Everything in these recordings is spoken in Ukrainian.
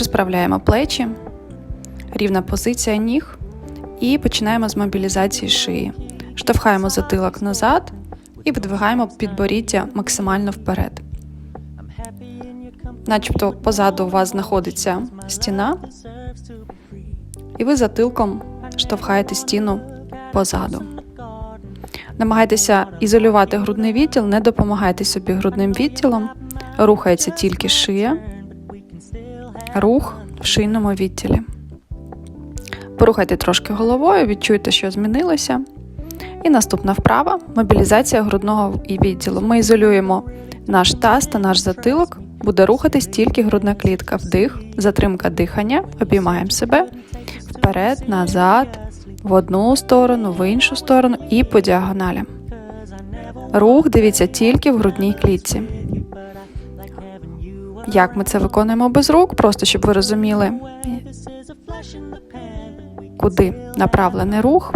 Розправляємо плечі, рівна позиція ніг і починаємо з мобілізації шиї. Штовхаємо затилок назад і видвигаємо підборіддя максимально вперед. Начебто позаду у вас знаходиться стіна, і ви затилком штовхаєте стіну позаду. Намагайтеся ізолювати грудний відділ, не допомагайте собі грудним відділом. Рухається тільки шия, рух в шийному відділі. Порухайте трошки головою, відчуйте, що змінилося. І наступна вправа мобілізація грудного відділу. Ми ізолюємо наш таз та наш затилок, буде рухатись тільки грудна клітка. Вдих, затримка дихання, обіймаємо себе вперед, назад, в одну сторону, в іншу сторону і по діагоналі. Рух дивіться тільки в грудній клітці. Як ми це виконуємо без рук, просто щоб ви розуміли, куди направлений рух.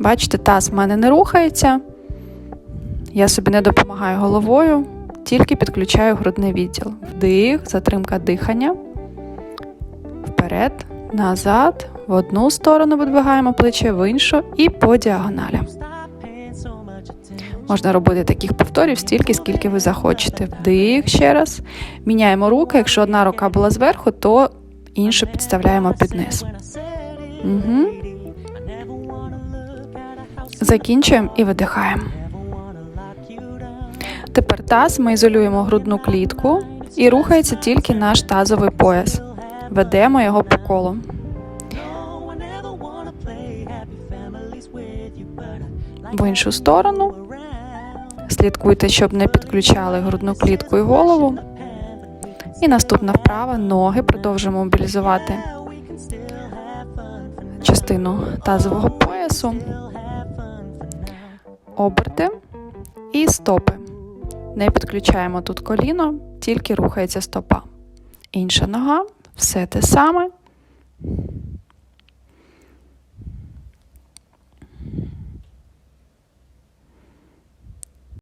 Бачите, таз в мене не рухається. Я собі не допомагаю головою, тільки підключаю грудний відділ. Вдих, затримка дихання. Вперед, назад, в одну сторону видвигаємо плече, в іншу і по діагоналі. Можна робити таких повторів стільки, скільки ви захочете. Вдих ще раз. Міняємо руки. Якщо одна рука була зверху, то іншу підставляємо під низ. Угу. Закінчуємо і видихаємо. Тепер таз ми ізолюємо грудну клітку і рухається тільки наш тазовий пояс. Ведемо його по колу. В іншу сторону. Слідкуйте, щоб не підключали грудну клітку і голову. І наступна вправа ноги. Продовжуємо мобілізувати частину тазового поясу, оберти і стопи. Не підключаємо тут коліно, тільки рухається стопа. Інша нога, все те саме.